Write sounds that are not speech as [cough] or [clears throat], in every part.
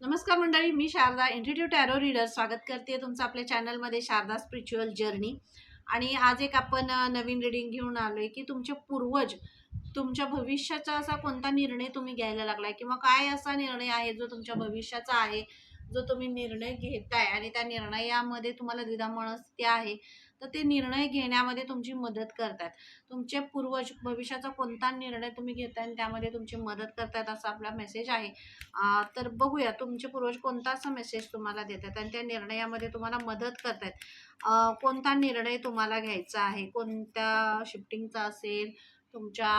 नमस्कार मंडळी मी शारदा इंटिट्यूट टॅरो रीडर स्वागत करते तुमचं आपल्या चॅनलमध्ये शारदा स्पिरिच्युअल जर्नी आणि आज एक आपण नवीन रिडिंग घेऊन आलो आहे की तुमचे पूर्वज तुमच्या भविष्याचा असा कोणता निर्णय तुम्ही घ्यायला लागलाय किंवा काय असा निर्णय आहे जो तुमच्या भविष्याचा आहे जो तुम्ही निर्णय घेताय आणि त्या निर्णयामध्ये तुम्हाला द्विधा मनस्थिती आहे? तर ते निर्णय घेण्यामध्ये तुमची मदत करतात. तुमचे पूर्वज भविष्याचा कोणता निर्णय तुम्ही घेताय आणि त्यामध्ये तुमची मदत करतात असा आपला मेसेज आहे. तर बघूया तुमचे पूर्वज कोणता असा मेसेज तुम्हाला देतात आणि त्या निर्णयामध्ये तुम्हाला मदत करतायत कोणता निर्णय तुम्हाला घ्यायचा आहे? कोणत्या शिफ्टिंगचा असेल? तुमच्या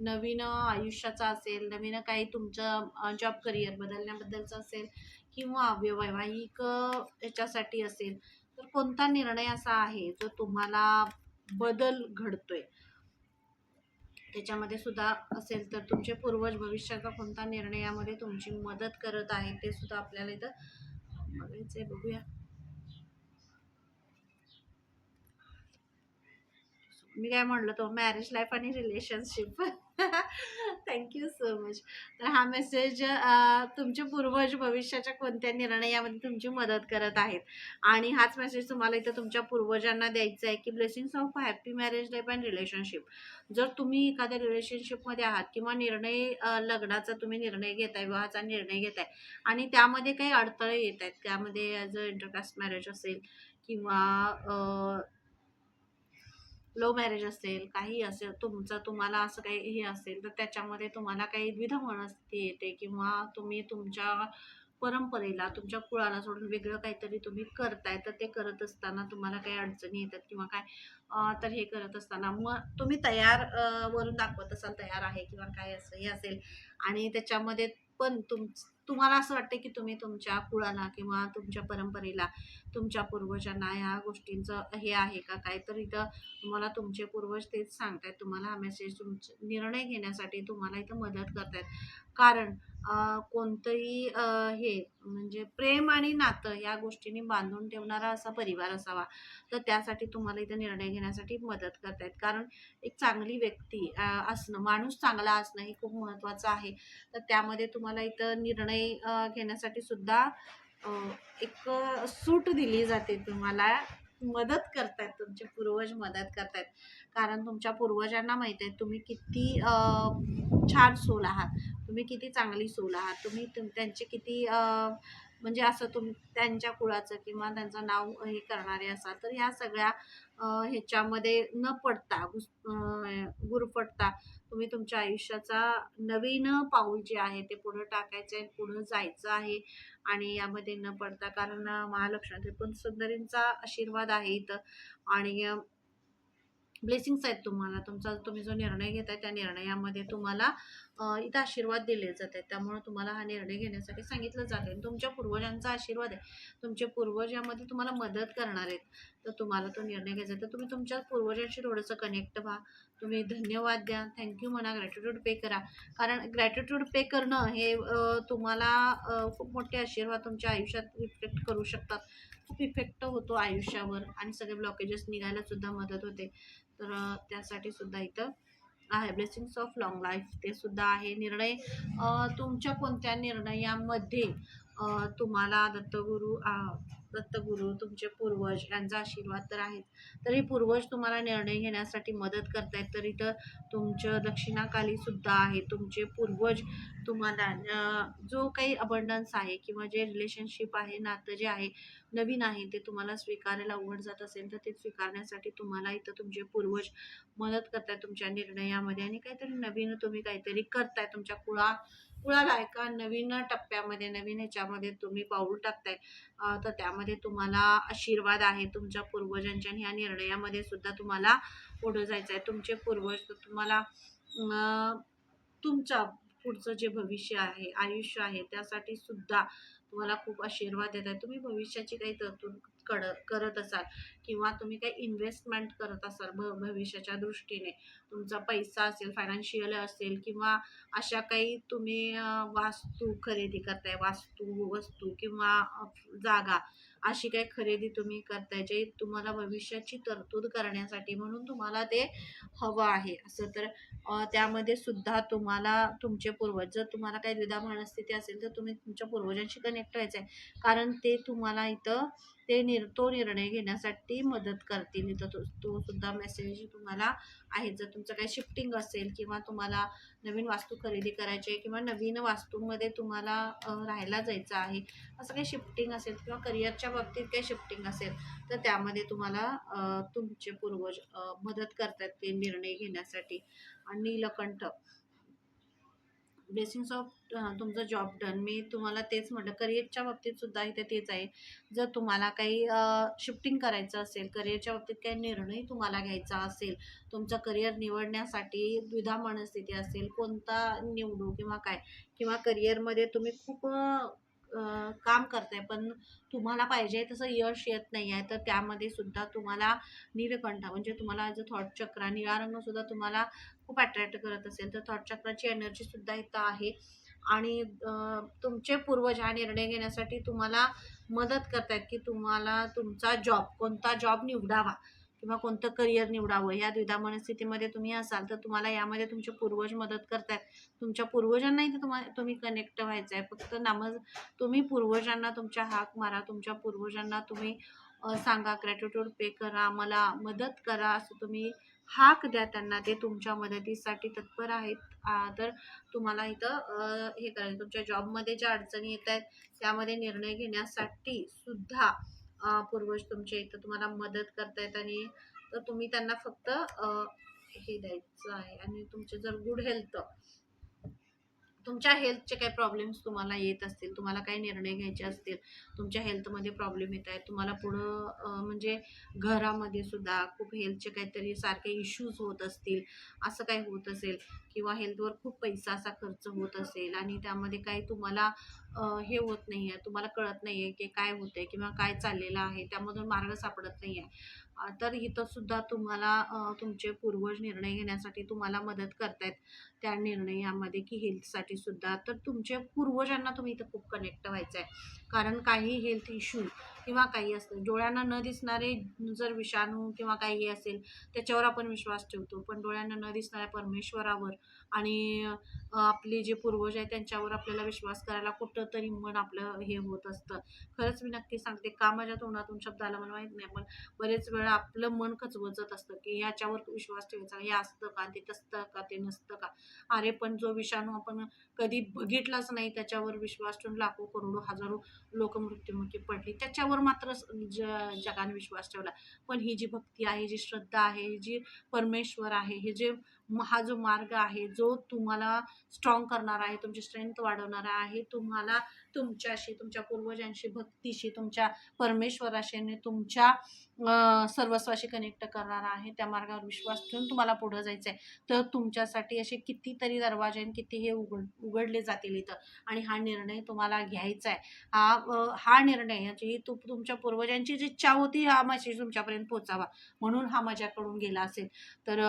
नवीन आयुष्याचा असेल? नवीन काही तुमचं जॉब करिअर बदलण्याबद्दलचं असेल? किंवा वैवाहिक याच्यासाठी असेल? तर कोणता निर्णय असा आहे जो तुम्हाला बदल घडतोय? त्याच्यामध्ये सुद्धा असेल तर तुमचे पूर्वज भविष्याचा कोणता निर्णयामध्ये तुमची मदत करत आहे ते सुद्धा आपल्याला इथं बघायचंय बघूया. मी काय म्हणलं तो? मॅरेज लाईफ आणि relationship thank you so much तर हा मेसेज तुमचे पूर्वज भविष्याच्या कोणत्या निर्णयामध्ये तुमची मदत करत आहेत? आणि हाच मेसेज तुम्हाला इथं तुमच्या पूर्वजांना द्यायचा आहे की blessings of happy marriage life and relationship जर तुम्ही एखाद्या रिलेशनशिपमध्ये आहात किंवा निर्णय लग्नाचा तुम्ही निर्णय घेताय विवाहाचा निर्णय घेताय आणि त्यामध्ये काही अडथळे येत आहेत त्यामध्ये ॲज अ इंटरकास्ट मॅरेज असेल किंवा लव्ह मॅरेज असेल काही असेल तुमचं तुम्हाला असं काही हे असेल तर त्याच्यामध्ये तुम्हाला काही द्विधा मनस्थिती येते किंवा तुम्ही तुमच्या परंपरेला तुमच्या कुळाला सोडून वेगळं काहीतरी तुम्ही करताय तर ते करत असताना तुम्हाला काही अडचणी येतात किंवा काय तर हे करत असताना मग तुम्ही तयार वरून दाखवत असाल तयार आहे किंवा काय असं हे असेल आणि त्याच्यामध्ये पण तुम तुम्हाला असं वाटतं की तुम्ही तुमच्या कुळाला किंवा तुमच्या परंपरेला तुमच्या पूर्वजांना ह्या गोष्टींचं हे आहे का? काय तर इथं तुम्हाला तुमचे पूर्वज तेच सांगतायत. तुम्हाला हा मेसेज तुमचे निर्णय घेण्यासाठी तुम्हाला इथं मदत करतायत. कारण कोणतंही हे म्हणजे प्रेम आणि नातं या गोष्टींनी बांधून ठेवणारा असा परिवार असावा. तर त्यासाठी तुम्हाला इथं निर्णय घेण्यासाठी मदत करतायत. कारण एक चांगली व्यक्ती असणं माणूस चांगला असणं हे खूप महत्त्वाचं आहे. तर त्यामध्ये तुम्हाला इथं निर्णय निर्णय घेण्यासाठी सुद्धा एक सूट दिली जाते तुम्हाला. मदत करतायत तुमचे पूर्वज मदत करतायत. कारण तुमच्या पूर्वजांना माहीत आहे तुम्ही किती छान सोल आहात. तुम्ही किती चांगली सोल आहात. तुम्ही तुम त्यांचे किती म्हणजे असं तुम त्यांच्या कुळाचं किंवा त्यांचं नाव हे करणारे असाल तर ह्या सगळ्या ह्याच्यामध्ये न पडता गुस गुरफटता तुम्ही तुमच्या आयुष्याचा नवीन पाऊल जे आहे ते पुढं टाकायचं आहे पुढं जायचं आहे आणि यामध्ये न पडता कारण महालक्ष्मी त्रिपुर सुंदरींचा आशीर्वाद आहे इथं. आणि ब्लेसिंग्स आहेत तुम्हाला. तुमचा तुम्ही जो निर्णय घेताय त्या निर्णयामध्ये तुम्हाला इथं आशीर्वाद दिले जात आहेत. त्यामुळे तुम्हाला हा निर्णय घेण्यासाठी सांगितलं जातं आहे. तुमच्या पूर्वजांचा आशीर्वाद आहे. तुमचे पूर्वज यामध्ये तुम्हाला मदत करणार आहेत. तर तुम्हाला तो निर्णय घ्यायचा आहे. तर तुम्ही तुमच्या पूर्वजांशी थोडंसं कनेक्ट व्हा. तुम्ही धन्यवाद द्या. थँक्यू म्हणा. ग्रॅटिट्यूड पे करा. कारण ग्रॅटिट्यूड पे करणं हे तुम्हाला खूप मोठे आशीर्वाद तुमच्या आयुष्यात रिफ्लेक्ट करू शकतात. खूप इफेक्ट होतो आयुष्यावर. आणि सगळे ब्लॉकेजेस निघायला सुद्धा मदत होते. तर त्यासाठी सुद्धा इथं आहे. ब्लेसिंग्स ऑफ लॉंग लाईफ ते सुद्धा आहे. निर्णय तुमच्या कोणत्या निर्णयामध्ये तुम्हाला दत्तगुरू अं, दत्तगुरू तुमचे पूर्वज यांचा आशीर्वाद तर आहेत. तरी पूर्वज तुम्हाला निर्णय घेण्यासाठी मदत करतायत. तर इथं तुमचं दक्षिणाकाली सुद्धा आहे. तुमचे पूर्वज तुम्हाला जो काही अबंडन्स आहे किंवा जे रिलेशनशिप आहे नातं जे आहे नवीन आहे ते तुम्हाला स्वीकारायला अवघड जात असेल तर ते स्वीकारण्यासाठी तुम्हाला इथं तुमचे पूर्वज मदत करताय तुमच्या निर्णयामध्ये. आणि काहीतरी नवीन तुम्ही काहीतरी करताय तुमच्या कुळा कुळाला एका नवीन टप्प्यामध्ये नवीन ह्याच्यामध्ये तुम्ही पाऊल टाकताय तर त्यामध्ये तुम्हाला आशीर्वाद आहे तुमच्या पूर्वजांच्या आणि ह्या निर्णयामध्ये सुद्धा तुम्हाला पुढं जायचं आहे तुमचे पूर्वज तुम्हाला तुमचं तुमच्या पुढचं जे भविष्य आहे आयुष्य आहे त्यासाठी सुद्धा तुम्हाला खूप आशीर्वाद देत आहे तुम्ही भविष्याची काही तरतूद कड करत असाल किंवा तुम्ही काही इन्व्हेस्टमेंट करत असाल भ भविष्याच्या दृष्टीने तुमचा पैसा असेल फायनान्शियल असेल किंवा अशा काही तुम्ही वास्तू खरेदी करताय वास्तू वस्तू किंवा जागा अशी काही खरेदी तुम्ही करताय जे तुम्हाला भविष्याची तरतूद करण्यासाठी म्हणून तुम्हाला ते हवं आहे. असं तर त्यामध्ये सुद्धा तुम्हाला तुमचे पूर्वज जर तुम्हाला काही द्विधा मनस्थिती असेल तर तुम्ही तुमच्या पूर्वजांशी कनेक्ट व्हायचं आहे कारण ते तुम्हाला इथं ते निर तो निर्णय घेण्यासाठी मदत करतील. इथं तो तो सुद्धा मेसेज तुम्हाला आहे जर तुमचं काही शिफ्टिंग असेल किंवा तुम्हाला नवीन वास्तू खरेदी करायची आहे किंवा नवीन वास्तूमध्ये तुम्हाला राहायला जायचं आहे असं काही शिफ्टिंग असेल किंवा करिअरच्या बाबतीत काही शिफ्टिंग असेल तर त्यामध्ये तुम्हाला तुमचे पूर्वज मदत करतात ते निर्णय घेण्यासाठी. आणि नीलकंठ ब्लेसिंग्स ऑफ तुमचं जॉब डन मी तुम्हाला तेच म्हटलं करिअरच्या बाबतीत सुद्धा इथे तेच आहे. जर तुम्हाला काही शिफ्टिंग करायचं असेल करिअरच्या बाबतीत काही निर्णय तुम्हाला घ्यायचा असेल तुमचं करिअर निवडण्यासाठी द्विधा मनस्थिती असेल कोणता निवडू किंवा काय किंवा करिअरमध्ये तुम्ही खूप काम करताय पण तुम्हाला पाहिजे तसं यश येत नाही आहे तर त्यामध्ये सुद्धा तुम्हाला नीलकंठ म्हणजे तुम्हाला जो थॉट चक्र निळा रंग सुद्धा तुम्हाला खूप अट्रॅक्ट करत असेल तर थॉट चक्राची एनर्जी सुद्धा इथं आहे. आणि तुमचे पूर्वज हा निर्णय घेण्यासाठी तुम्हाला मदत करतायत की तुम्हाला तुमचा जॉब कोणता जॉब निवडावा. किंवा कोणतं करिअर निवडावं? या द्विधा मनस्थितीमध्ये तुम्ही असाल तर तुम्हाला यामध्ये तुमचे पूर्वज मदत करतायत. तुमच्या पूर्वजांनाही ते तुम्हाला तुम्ही कनेक्ट व्हायचं आहे फक्त नामज तुम्ही पूर्वजांना तुमच्या हाक मारा. तुमच्या पूर्वजांना तुम्ही सांगा ग्रॅटिट्यूड पे करा मला मदत करा असं तुम्ही हाक द्या त्यांना. ते तुमच्या मदतीसाठी तत्पर आहेत. तर तुम्हाला इथं हे करायचं तुमच्या जॉबमध्ये ज्या अडचणी येत आहेत त्यामध्ये निर्णय घेण्यासाठी सुद्धा पूर्वज तुमच्या इथं तुम्हाला मदत करतायत आणि तर तुम्ही त्यांना फक्त हे द्यायचं आहे आणि तुमचे जर गुड हेल्थ तुमच्या हेल्थचे काही प्रॉब्लेम्स तुम्हाला येत असतील तुम्हाला काही निर्णय घ्यायचे असतील तुमच्या हेल्थमध्ये प्रॉब्लेम येत आहेत तुम्हाला पुढं म्हणजे घरामध्ये सुद्धा खूप हेल्थचे काहीतरी सारखे इश्यूज होत असतील असं काही होत असेल किंवा हेल्थवर खूप पैसा असा खर्च होत असेल आणि त्यामध्ये काही तुम्हाला हे होत नाही आहे तुम्हाला कळत नाही आहे की काय होतंय किंवा काय चाललेलं आहे त्यामधून मार्ग सापडत नाही आहे तर इथंसुद्धा तुम्हाला तुमचे पूर्वज निर्णय घेण्यासाठी तुम्हाला मदत करतायत. त्या निर्णयामध्ये की हेल्थसाठी सुद्धा. तर तुमच्या पूर्वजांना तुम्ही इथं खूप कनेक्ट व्हायचं आहे कारण काही हेल्थ इश्यू किंवा काही असतं. डोळ्यांना न दिसणारे जर विषाणू किंवा काही हे असेल त्याच्यावर आपण विश्वास ठेवतो. पण डोळ्यांना न दिसणाऱ्या परमेश्वरावर आणि आपले जे पूर्वज आहेत त्यांच्यावर आपल्याला विश्वास करायला कुठं तरी मन आपलं हे होत असतं. खरंच मी नक्की सांगते का माझ्या तोंडातून शब्द आला मला माहीत नाही पण बरेच वेळा आपलं मन कचवचत असतं की याच्यावर विश्वास ठेवायचा हे असतं का ते तसतं का ते नसतं का? अरे पण जो विषाणू आपण कधी बघितलाच नाही त्याच्यावर विश्वास ठेवून लाखो करोडो हजारो लोक मृत्युमुखी पडली त्याच्यावर मात्र ज जगाने विश्वास ठेवला. पण ही जी भक्ती आहे जी श्रद्धा आहे ही जी परमेश्वर आहे हे जे हा जो मार्ग आहे जो तुम्हाला स्ट्रॉंग करणारा आहे तुमची स्ट्रेंथ वाढवणारा आहे तुम्हाला तुमच्याशी तुमच्या पूर्वजांशी भक्तीशी तुमच्या परमेश्वराशी आणि तुमच्या सर्वस्वाशी कनेक्ट करणारा आहे त्या मार्गावर विश्वास ठेवून तुम्हाला पुढं जायचं आहे तर तुमच्यासाठी असे कितीतरी दरवाजे आणि किती हे उघड उघडले जातील इथं. आणि हा निर्णय तुम्हाला घ्यायचा आहे हा हा निर्णय याची तु तुमच्या पूर्वजांची जी इच्छा होती हा मेसेज तुमच्यापर्यंत पोचावा म्हणून हा माझ्याकडून गेला असेल. तर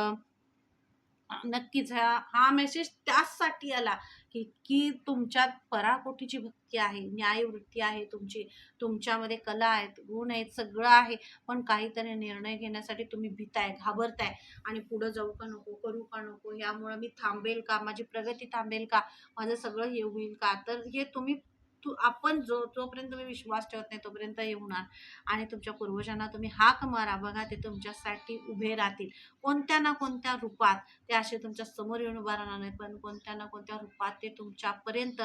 नक्कीच. हा हा मेसेज त्याचसाठी आला की की तुमच्यात पराकोटीची भक्ती आहे न्यायवृत्ती आहे तुमची. तुमच्यामध्ये कला आहेत गुण आहेत सगळं आहे. पण काहीतरी निर्णय घेण्यासाठी तुम्ही भीताय घाबरताय. आणि पुढं जाऊ का नको करू का नको यामुळं मी थांबेल का? माझी प्रगती थांबेल का? माझं सगळं हे होईल का? तर हे तुम्ही तू आपण जो जोपर्यंत तुम्ही विश्वास ठेवत नाही तोपर्यंत हे होणार. आणि तुमच्या पूर्वजांना तुम्ही हाक मारा बघा ते तुमच्यासाठी उभे राहतील. कोणत्या ना कोणत्या रूपात ते असे तुमच्यासमोर येऊन उभा राहणार नाही पण कोणत्या ना कोणत्या रूपात ते तुमच्यापर्यंत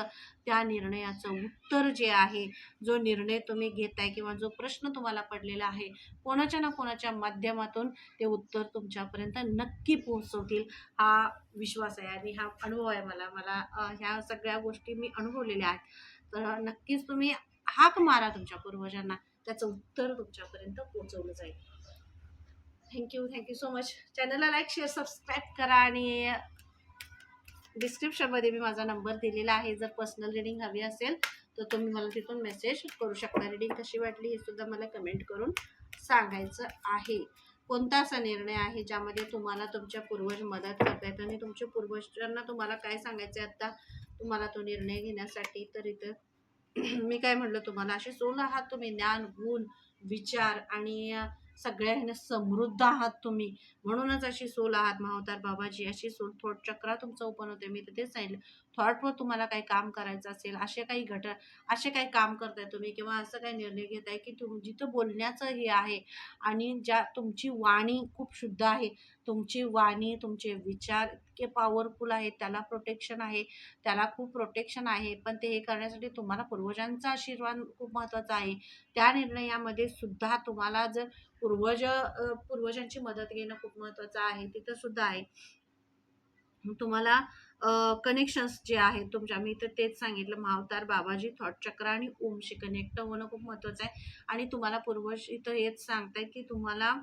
त्या निर्णयाचं उत्तर जे आहे जो निर्णय तुम्ही घेताय किंवा जो प्रश्न तुम्हाला पडलेला आहे कोणाच्या ना कोणाच्या माध्यमातून ते उत्तर तुमच्यापर्यंत नक्की पोहोचवतील हा विश्वास आहे. आणि हा अनुभव आहे मला. मला ह्या सगळ्या गोष्टी मी अनुभवलेल्या आहेत. तर नक्कीच तुम्ही हाक मारा तुमच्या पूर्वजांना. त्याचं उत्तर तुमच्यापर्यंत पोहोचवलं जाईल. Thank you thank you so much चॅनलला लाईक शेअर सबस्क्राईब करा आणि डिस्क्रिप्शनमध्ये मी माझा नंबर दिलेला आहे. जर पर्सनल रिडिंग हवी असेल तर तुम्ही मला तिथून मेसेज करू शकता. रिडिंग कशी वाटली हे सुद्धा मला कमेंट करून सांगायचं आहे. कोणता असा निर्णय आहे ज्यामध्ये तुम्हाला तुमच्या पूर्वज मदत करतायत आणि तुमच्या पूर्वजांना तुम्हाला काय सांगायचं आहे आत्ता तुम्हाला तो निर्णय घेण्यासाठी तर इथं [clears throat] मी काय म्हटलं तुम्हाला असे सोन आहात तुम्ही ज्ञान गुण विचार आणि सगळ्यांना समृद्ध आहात तुम्ही. म्हणूनच अशी सोल आहात महावतार बाबाजी अशी सोल थोट चक्रा तुमचं ओपन होते मी तर तेच सांगितलं थॉटवर तुम्हाला काही काम करायचं असेल असे काही घट असे काही काम करताय तुम्ही किंवा असं काही निर्णय घेताय की तुम जिथं बोलण्याचं हे आहे आणि ज्या तुमची वाणी खूप शुद्ध आहे तुमची वाणी तुमचे विचार इतके पॉवरफुल आहेत त्याला प्रोटेक्शन आहे त्याला खूप प्रोटेक्शन आहे पण ते हे करण्यासाठी तुम्हाला पूर्वजांचा आशीर्वाद खूप महत्त्वाचा आहे. त्या निर्णयामध्ये सुद्धा तुम्हाला जर पूर्वज पूर्वजांची मदत घेणं खूप महत्त्वाचं आहे तिथं सुद्धा आहे. तुम्हाला कनेक्शन्स जे आहेत तुमच्या मी तर तेच सांगितलं महावतार बाबाजी थॉट चक्र आणि ओमशी कनेक्ट होणं खूप महत्त्वाचं आहे. आणि तुम्हाला पूर्वज इथं हेच सांगताय की तुम्हाला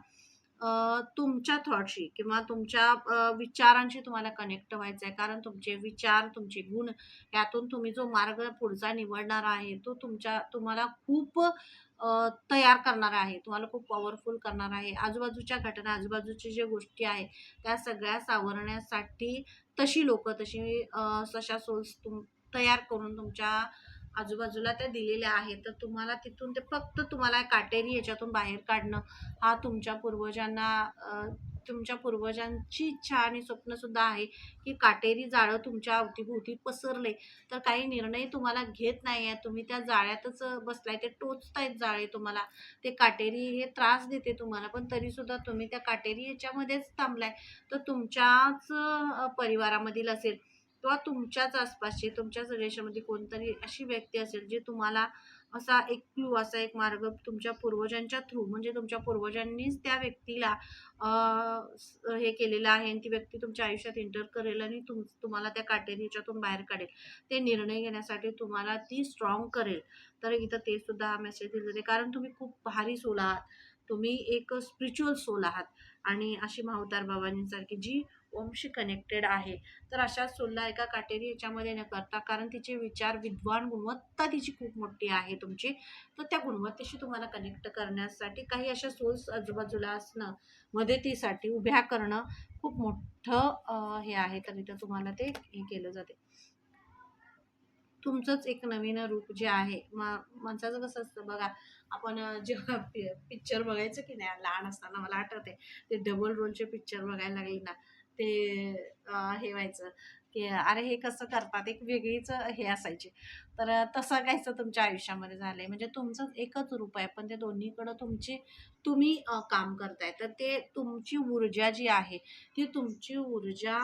तुमच्या थॉटशी किंवा तुमच्या विचारांशी तुम्हाला कनेक्ट व्हायचं आहे कारण तुमचे विचार तुमचे गुण यातून तुम्ही जो मार्ग पुढचा निवडणार आहे तो तुमच्या तुम्हाला खूप तयार करणार आहे. तुम्हाला खूप पॉवरफुल करणार आहे. आजूबाजूच्या घटना आजूबाजूची ज्या गोष्टी आहे त्या सगळ्या सावरण्यासाठी तशी लोक तशी तशा सोल्स तुम तयार करून तुमच्या आजूबाजूला त्या दिलेल्या आहेत तर तुम्हाला तिथून ते फक्त तुम्हाला काटेरी याच्यातून बाहेर काढणं हा तुमच्या पूर्वजांना तुमच्या पूर्वजांची इच्छा आणि स्वप्नसुद्धा आहे की काटेरी जाळं तुमच्या अवतीभोवती पसरले. तर काही निर्णय तुम्हाला घेत नाही आहे तुम्ही त्या जाळ्यातच बसलाय ते टोचतायत जाळे तुम्हाला. ते काटेरी हे त्रास देते तुम्हाला पण तरीसुद्धा तुम्ही त्या काटेरी याच्यामध्येच थांबलाय. तर तुमच्याच परिवारामधील असेल किंवा तुमच्याच आसपासची तुमच्याच रेषेमध्ये कोणतरी अशी व्यक्ती असेल जी तुम्हाला असा एक क्लू असा एक मार्ग तुमच्या पूर्वजांच्या थ्रू म्हणजे तुमच्या पूर्वजांनीच त्या व्यक्तीला हे केलेलं आहे आणि ती व्यक्ती तुमच्या आयुष्यात एंटर करेल आणि तुम तुम्हाला त्या काटेरीच्यातून बाहेर काढेल. ते निर्णय घेण्यासाठी तुम्हाला ती स्ट्रॉंग करेल. तर इथं ते सुद्धा हा मेसेज दिला जाते कारण तुम्ही खूप भारी सोल आहात. तुम्ही एक स्पिरिच्युअल सोल आहात. आणि अशी माहुतार बाबांसारखी जी ओमशी कनेक्टेड आहे. तर अशा सोलला एका काटेरी याच्यामध्ये न करता कारण तिचे विचार विद्वान गुणवत्ता तिची खूप मोठी आहे तुमची तर त्या गुणवत्तेशी तुम्हाला कनेक्ट करण्यासाठी काही अशा सोल्स आजूबाजूला असणं मदतीसाठी उभ्या करणं खूप मोठं हे आहे. तर इथं तुम्हाला ते हे केलं जाते. तुमचंच एक नवीन रूप जे आहे मा माणसाचं कसं असतं बघा आपण जेव्हा पिक्चर बघायचं की नाही लहान असताना मला आठवते ते डबल रोलचे पिक्चर बघायला लागले ना ते हे व्हायचं की अरे हे कसं करतात? एक वेगळीच हे असायची. तर तसं काहीचं तुमच्या आयुष्यामध्ये झालंय? म्हणजे तुमचं एकच रूप आहे पण ते दोन्हीकडं तुमची तुम्ही काम करताय. तर ते तुमची ऊर्जा जी आहे ती तुमची ऊर्जा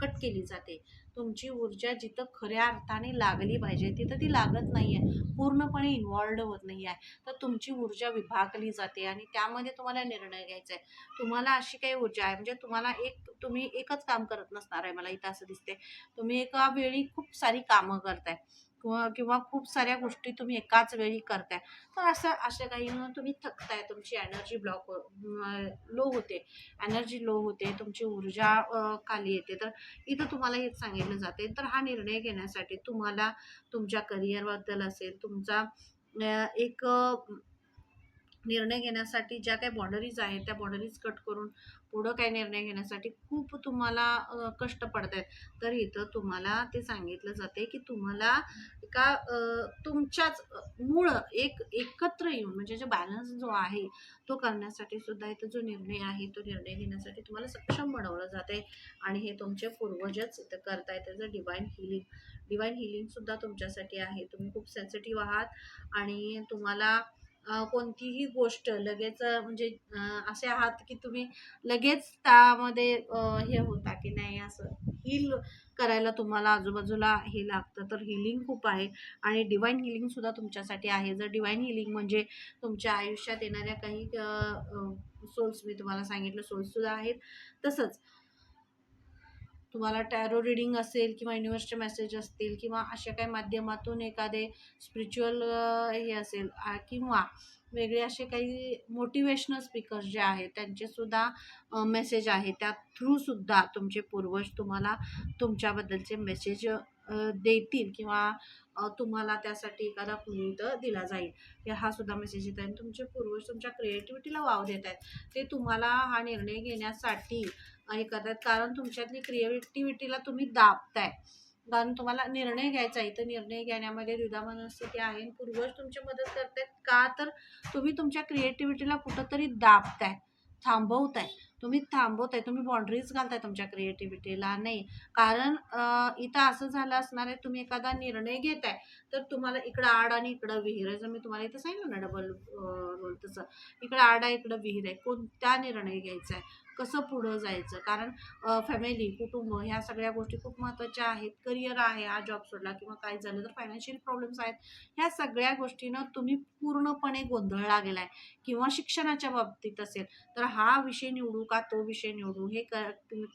कट केली जाते. तुमची ऊर्जा जिथं खऱ्या अर्थाने लागली पाहिजे तिथं ती लागत नाही आहे पूर्णपणे इन्वॉल्ड होत नाही आहे तर तुमची ऊर्जा विभागली जाते आणि त्यामध्ये तुम्हाला निर्णय घ्यायचा आहे तुम्हाला अशी काही ऊर्जा आहे म्हणजे तुम्हाला एक तुम्ही एकच काम करत नसणार आहे मला इथं असं दिसते तुम्ही एका वेळी खूप सारी कामं करताय. किंवा किंवा खूप साऱ्या गोष्टी तुम्ही एकाच वेळी करताय. तर असं अशा काही म्हणून तुम्ही थकताय तुमची एनर्जी ब्लॉक लो होते. एनर्जी लो होते तुमची ऊर्जा खाली येते. तर इथं तुम्हाला हेच सांगितलं जाते. तर हा निर्णय घेण्यासाठी तुम्हाला तुमच्या करिअरबद्दल असेल तुमचा एक निर्णय घेण्यासाठी ज्या काही बॉर्डरीज आहेत त्या बॉर्डरीज कट करून पुढं काही निर्णय घेण्यासाठी खूप तुम्हाला कष्ट पडत आहेत तर इथं तुम्हाला ते सांगितलं जाते की तुम्हाला एका तुमच्याच मूळ एक एकत्र येऊन म्हणजे जो बॅलन्स जो आहे तो करण्यासाठी सुद्धा इथं जो निर्णय आहे तो निर्णय घेण्यासाठी तुम्हाला सक्षम बनवलं जाते आणि हे तुमचे पूर्वजच इथं करतायत त्याचं डिवाईन हिलिंग डिवाईन हिलिंग सुद्धा तुमच्यासाठी आहे. तुम्ही खूप सेन्सिटिव्ह आहात आणि तुम्हाला कोणतीही गोष्ट लगेच म्हणजे असे आहात की तुम्ही लगेच त्यामध्ये हे होता की नाही असं हील करायला तुम्हाला आजूबाजूला हे लागतं. तर हिलिंग खूप आहे आणि डिवाईन हिलिंगसुद्धा तुमच्यासाठी आहे. जर डिवाईन हिलिंग म्हणजे तुमच्या आयुष्यात येणाऱ्या काही सोल्स मी तुम्हाला सांगितलं सोल्ससुद्धा आहेत. तसंच तुम्हाला टॅरो रिडिंग असेल किंवा युनिव्हर्सचे मेसेज असतील किंवा अशा काही माध्यमातून एखादे स्पिरिच्युअल हे असेल किंवा वेगळे असे काही मोटिवेशनल स्पीकर्स जे आहेत त्यांचेसुद्धा मेसेज आहे त्या थ्रूसुद्धा तुमचे पूर्वज तुम्हाला तुमच्याबद्दलचे मेसेज देतील किंवा तुम्हाला त्यासाठी एखादा पुनीत दिला जाईल. हे हा सुद्धा मेसेज येत आहे. आणि तुमचे पूर्वज तुमच्या क्रिएटिव्हिटीला वाव देत आहेत. ते तुम्हाला हा निर्णय घेण्यासाठी हे करतात कारण तुमच्यातली क्रिएटिव्हिटीला तुम्ही दाबताय. कारण तुम्हाला निर्णय घ्यायचा आहे. तर निर्णय घेण्यामध्ये द्विधा मनस्थिती आहे. आणि पूर्वज तुमची मदत करतायत. का तर तुम्ही तुमच्या क्रिएटिव्हिटीला कुठंतरी दाबताय. थांबवताय. तुम्ही थांबवताय तुम्ही बाउंड्रीज घालताय तुमच्या क्रिएटिव्हिटीला नाही कारण इथं असं झालं असणार आहे तुम्ही एखादा निर्णय घेताय तर तुम्हाला इकडं आड आणि इकडं विहीर आहे. जर मी तुम्हाला इथं सांगितलं ना डबल रोल तसं. इकडं आड आहे इकडं विहीर आहे. कोणता निर्णय घ्यायचा आहे? कसं पुढं जायचं? कारण फॅमिली कुटुंब ह्या सगळ्या गोष्टी खूप महत्त्वाच्या आहेत. करिअर आहे हा जॉब सोडला किंवा काय झालं तर फायनान्शियल प्रॉब्लेम्स आहेत. ह्या सगळ्या गोष्टीनं तुम्ही पूर्णपणे गोंधळला गेला आहे किंवा शिक्षणाच्या बाबतीत असेल तर हा विषय निवडू का तो विषय निवडू? हे क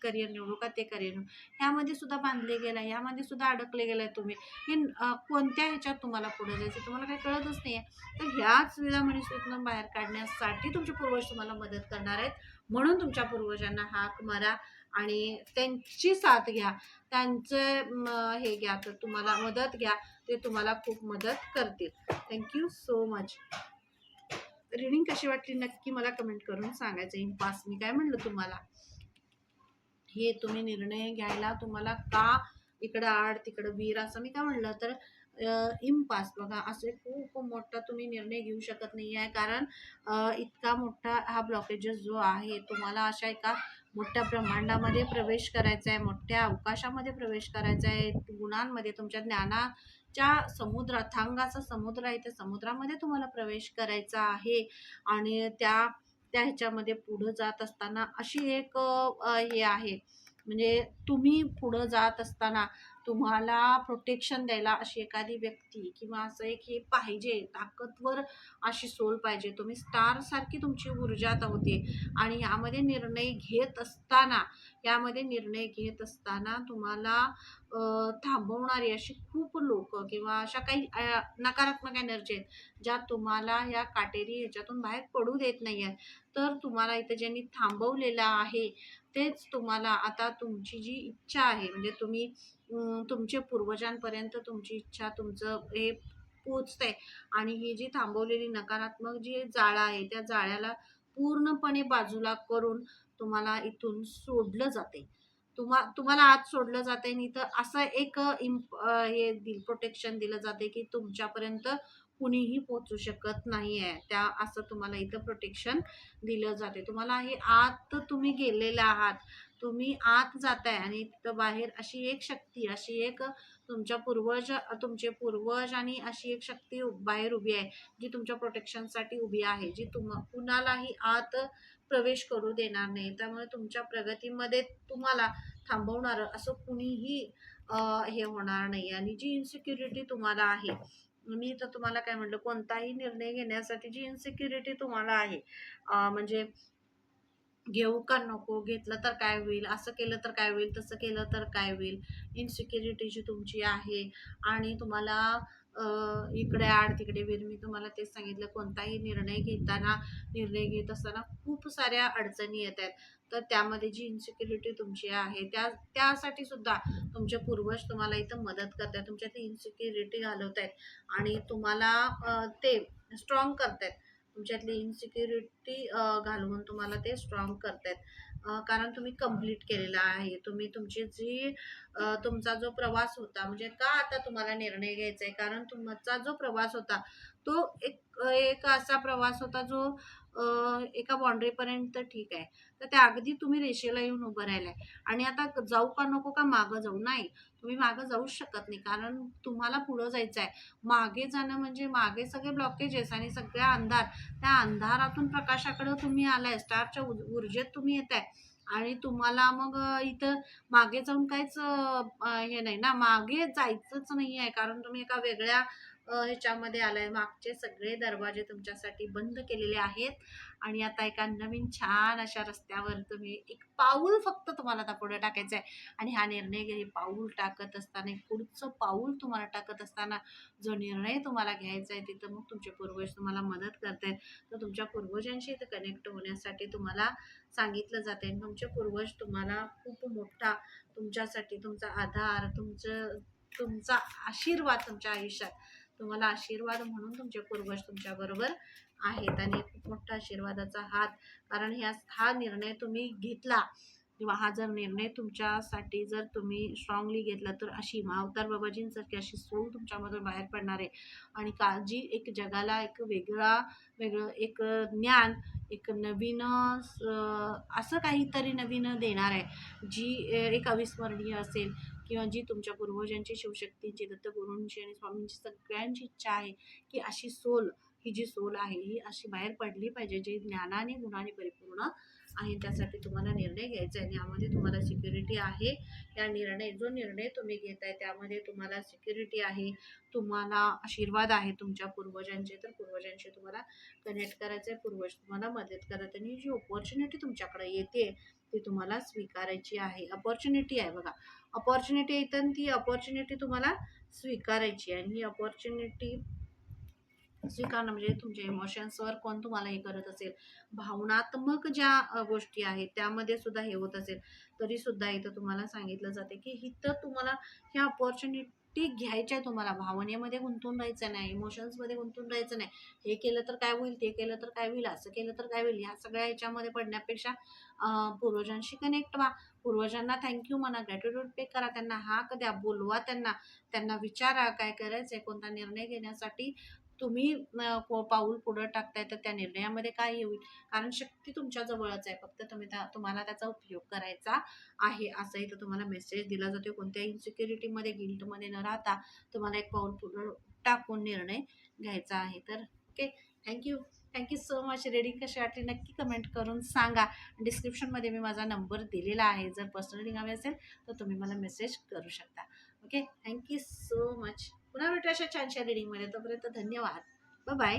करिअर निवडू का ते करिअर निवडू? ह्यामध्ये सुद्धा बांधले गेलं आहे ह्यामध्ये सुद्धा अडकले गेला आहे तुम्ही. हे कोणत्या ह्याच्यात तुम्हाला पुढे जायचं तुम्हाला काही कळतच नाही आहे तर ह्याच विधामनिस्थितीतून बाहेर काढण्यासाठी तुमचे पूर्वज तुम्हाला मदत करणार आहेत. म्हणून तुमच्या पूर्वजांना हाक मारा आणि त्यांची साथ घ्या. त्यांचे हे घ्या तर तुम्हाला मदत घ्या ते तुम्हाला खूप मदत करतील. थँक्यू सो मच रिडिंग कशी वाटली नक्की मला कमेंट करून सांगायचं. इम्पास मी काय म्हणलं तुम्हाला? हे तुम्ही निर्णय घ्यायला तुम्हाला का इकडं आड तिकडं वीर असं मी काय म्हणलं? तर इम्पास बघा. असे खूप मोठा तुम्ही निर्णय घेऊ शकत नाही आहे. कारण इतका मोठा हा ब्लॉकेजेस जो आहे तुम्हाला अशा एका मोठ्या ब्रह्मांडामध्ये प्रवेश करायचा आहे मोठ्या अवकाशामध्ये प्रवेश करायचा आहे. गुणांमध्ये तुमच्या ज्ञानाच्या समुद्र थांगाचा समुद्र आहे त्या समुद्रामध्ये तुम्हाला प्रवेश करायचा आहे. आणि त्या त्या ह्याच्यामध्ये पुढं जात असताना अशी एक हे आहे. म्हणजे तुम्ही पुढं जात असताना तुम्हाला प्रोटेक्शन द्यायला अशी एखादी व्यक्ती किंवा असं एक हे पाहिजे ताकदवर अशी सोल पाहिजे. तुम्ही स्टारसारखी तुमची ऊर्जा होते आणि यामध्ये निर्णय घेत असताना यामध्ये निर्णय घेत असताना तुम्हाला थांबवणारी अशी खूप लोक किंवा अशा काही नकारात्मक एनर्जी आहेत ज्या तुम्हाला या काटेरी ह्याच्यातून बाहेर पडू देत नाही आहेत तर तुम्हाला इथं ज्यांनी थांबवलेलं आहे तेच तुम्हाला आता तुमची जी इच्छा आहे म्हणजे तुम्ही तुमचे तुमच्या पूर्वजांपर्यंत तुमची इच्छा तुमचं हे पोचतंय. आणि ही जी थांबवलेली नकारात्मक जी जाळं आहे त्या जाळ्याला पूर्णपणे बाजूला करून तुम्हाला इथून सोडलं जाते तुम्हा तुम्हाला आज सोडलं जाते आणि इथं असं एक इम्प हे दिल प्रोटेक्शन दिलं जाते की तुमच्यापर्यंत कुणीही पोचू शकत नाही आहे त्या असं तुम्हाला इथं प्रोटेक्शन दिलं जाते. तुम्हाला हे आत तुम्ही गेलेले आहात. तुम्ही आत जाताय आणि तिथं बाहेर अशी एक शक्ती अशी एक तुमच्या पूर्वज तुमचे पूर्वज आणि अशी एक शक्ती बाहेर उभी आहे जी तुमच्या प्रोटेक्शनसाठी उभी आहे जी तुम कुणालाही आत प्रवेश करू देणार नाही. त्यामुळे तुमच्या प्रगतीमध्ये तुम्हाला थांबवणारं असं कुणीही हे होणार नाही. आणि जी इन्सिक्युरिटी तुम्हाला आहे मी तर तुम्हाला काय म्हटलं कोणताही निर्णय घेण्यासाठी जी इन्सिक्युरिटी तुम्हाला आहे म्हणजे घेऊ का नको घेतलं तर काय होईल असं केलं तर काय होईल तसं केलं तर काय होईल इन्सिक्युरिटी जी तुमची आहे आणि तुम्हाला इकडे आड तिकडे वीर मी तुम्हाला तेच सांगितलं कोणताही निर्णय घेताना निर्णय घेत असताना खूप साऱ्या अडचणी येत आहेत. तर त्यामध्ये जी इन्सिक्युरिटी तुमची आहे त्या त्यासाठी सुद्धा तुमचे पूर्वज तुम्हाला इथं मदत करतात तुमच्यात इन्सिक्युरिटी घालवत आहेत आणि तुम्हाला ते स्ट्रॉंग करतायत. तुमच्यातली इन्सिक्युरिटी घालवून तुम्हाला ते स्ट्रॉंग करतायत. कारण तुम्ही कंप्लीट केलेला आहे. तुम्ही तुमची जी तुमचा जो प्रवास होता म्हणजे का आता तुम्हाला निर्णय घ्यायचा आहे कारण तुमचा जो प्रवास होता तो एक एक असा प्रवास होता जो एका बाउंड्रीपर्यंत ठीक आहे. तर त्या अगदी तुम्ही रेषेला येऊन उभं राहिलाय. आणि आता जाऊ का नको का मागं जाऊ? नाही तुम्ही मागं जाऊच शकत नाही. कारण तुम्हाला पुढं जायचं आहे मागे जाणं म्हणजे मागे सगळे ब्लॉकेजेस आणि सगळ्या अंधार. त्या अंधारातून प्रकाशाकडे तुम्ही आलाय. स्टारच्या ऊर्जेत तुम्ही येत आहे आणि तुम्हाला मग इथं मागे जाऊन काहीच हे नाही ना. मागे जायचंच नाही आहे कारण तुम्ही एका वेगळ्या ह्याच्यामध्ये आलाय. मागचे सगळे दरवाजे तुमच्यासाठी बंद केलेले आहेत. आणि आता एका नवीन छान अशा रस्त्यावर तुम्ही एक पाऊल फक्त तुम्हाला आता पुढे टाकायचं आहे आणि हा निर्णय घे पाऊल टाकत असताना एक पुढचं पाऊल तुम्हाला टाकत असताना जो निर्णय तुम्हाला घ्यायचा आहे तिथं मग तुमचे पूर्वज तुम्हाला मदत करतायत. तर तुमच्या पूर्वजांशी इथं कनेक्ट होण्यासाठी तुम्हाला सांगितलं जाते तुमचे पूर्वज तुम्हाला खूप मोठा तुमच्यासाठी तुमचा आधार तुमचं तुमचा आशीर्वाद तुमच्या आयुष्यात तुम्हाला आशीर्वाद म्हणून तुमचे पूर्वज तुमच्याबरोबर आहेत आणि खूप मोठा आशीर्वादाचा हात. कारण ह्या हा निर्णय तुम्ही घेतला किंवा हा जर निर्णय तुमच्यासाठी जर तुम्ही स्ट्रॉंगली घेतला तर अशी मावतार बाबाजींसारखी अशी सोल तुमच्यामधून बाहेर पडणार आहे. आणि काळजी एक जगाला एक वेगळा वेगळं एक ज्ञान एक नवीन असं काहीतरी नवीन देणार आहे. जी एक अविस्मरणीय असेल किंवा जी तुमच्या पूर्वजांची शिवशक्तींची दत्तगुरूंची आणि स्वामींची सगळ्यांची इच्छा आहे की अशी सोल ही जी सोल आहे ही अशी बाहेर पडली पाहिजे जी ज्ञानाने गुणाने परिपूर्ण आहे त्यासाठी तुम्हाला निर्णय घ्यायचा आहे. यामध्ये तुम्हाला सिक्युरिटी आहे. या निर्णय जो निर्णय तुम्ही घेत आहे त्यामध्ये तुम्हाला सिक्युरिटी आहे. तुम्हाला आशीर्वाद आहे तुमच्या पूर्वजांचे तर पूर्वजांशी तुम्हाला कनेक्ट करायचं आहे पूर्वज तुम्हाला मदत करत आणि जी ऑपॉर्च्युनिटी तुमच्याकडे येते ती तुम्हाला स्वीकारायची आहे. अपॉर्च्युनिटी आहे बघा. अपॉर्च्युनिटी येतं ती अपॉर्च्युनिटी तुम्हाला स्वीकारायची आहे. आणि ही अपॉर्च्युनिटी स्वीकारणं म्हणजे तुमच्या इमोशन्सवर कोण तुम्हाला हे करत असेल. भावनात्मक ज्या गोष्टी आहेत त्यामध्ये सुद्धा हे होत असेल. तरी सुद्धा इथं तुम्हाला सांगितलं जाते की इथं तुम्हाला ह्या अपॉर्च्युनिटी घ्यायच्या आहे तुम्हाला. भावनेमध्ये गुंतून राहायचं नाही इमोशन्समध्ये गुंतून राहायचं नाही. हे केलं तर काय होईल ते केलं तर काय होईल असं केलं तर काय होईल ह्या सगळ्या ह्याच्यामध्ये पडण्यापेक्षा पूर्वजांशी कनेक्ट व्हा. पूर्वजांना थँक्यू म्हणा ग्रॅटिट्यूड पे करा त्यांना हाक द्या बोलवा त्यांना. त्यांना विचारा काय करायचं आहे कोणता निर्णय घेण्यासाठी तुम्ही पाऊल पुढं टाकताय तर त्या निर्णयामध्ये काय होईल? कारण शक्ती तुमच्या जवळच आहे. फक्त तुम्ही त्या तुम्हाला त्याचा उपयोग करायचा आहे असं इथं तुम्हाला मेसेज दिला जातो कोणत्याही इन्सिक्युरिटीमध्ये गिल्टमध्ये न राहता तुम्हाला एक पाऊल पुढं टाकून निर्णय घ्यायचा आहे. तर okay. Thank you thank you so much reading कशी वाटली? नक्की कमेंट करून सांगा. डिस्क्रिप्शनमध्ये मी माझा नंबर दिलेला आहे. जर पर्सनल रिंग असेल तर तुम्ही मला मेसेज करू शकता. ओके. थँक्यू सो मच पुन्हा भेटू अशा छानशा रिडिंगमध्ये तोपर्यंत धन्यवाद. बाय